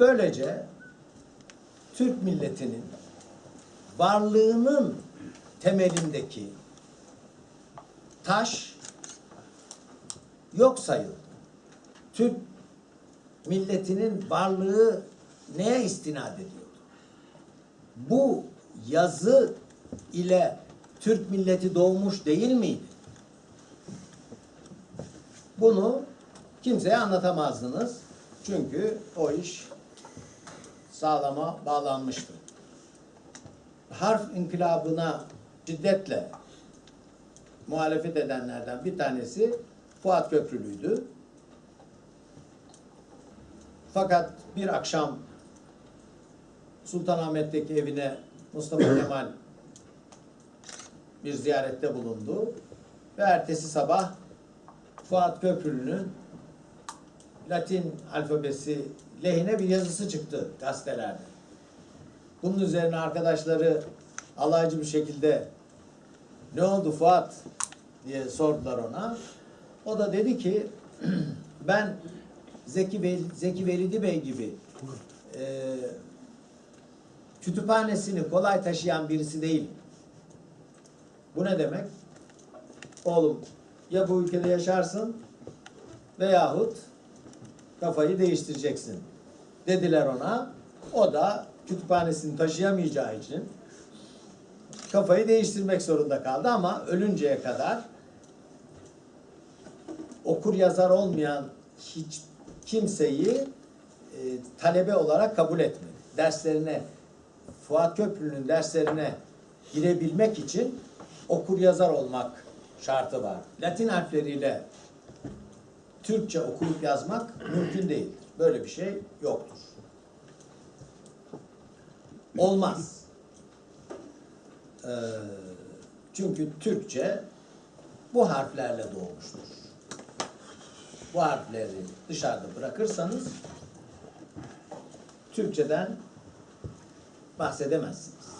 Böylece Türk milletinin varlığının temelindeki taş yok sayıldı. Türk milletinin varlığı neye istinad ediyordu? Bu yazı ile Türk milleti doğmuş değil miydi? Bunu kimseye anlatamazdınız. Çünkü o iş sağlama bağlanmıştı. Harf inkılabına şiddetle muhalefet edenlerden bir tanesi Fuat Köprülü'ydü. Fakat bir akşam Sultanahmet'teki evine Mustafa Kemal bir ziyarette bulundu. Ve ertesi sabah Fuat Köprülü'nün Latin alfabesi lehine bir yazısı çıktı gazetelerde. Bunun üzerine arkadaşları alaycı bir şekilde ne oldu Fuat diye sordular ona. O da dedi ki ben Zeki, Veli, Zeki Velidi Bey gibi e, kütüphanesini kolay taşıyan birisi değilim. Bu ne demek? Oğlum ya bu ülkede yaşarsın veyahut kafayı değiştireceksin dediler ona. O da kütüphanesini taşıyamayacağı için kafayı değiştirmek zorunda kaldı ama ölünceye kadar okur yazar olmayan hiç kimseyi e, talebe olarak kabul etmedi. Derslerine Fuat Köprülü'nün derslerine girebilmek için okur yazar olmak şartı var. Latin harfleriyle Türkçe okuyup yazmak mümkün değil. Böyle bir şey yoktur. Olmaz. Ee, çünkü Türkçe bu harflerle doğmuştur. Bu harfleri dışarıda bırakırsanız Türkçeden bahsedemezsiniz.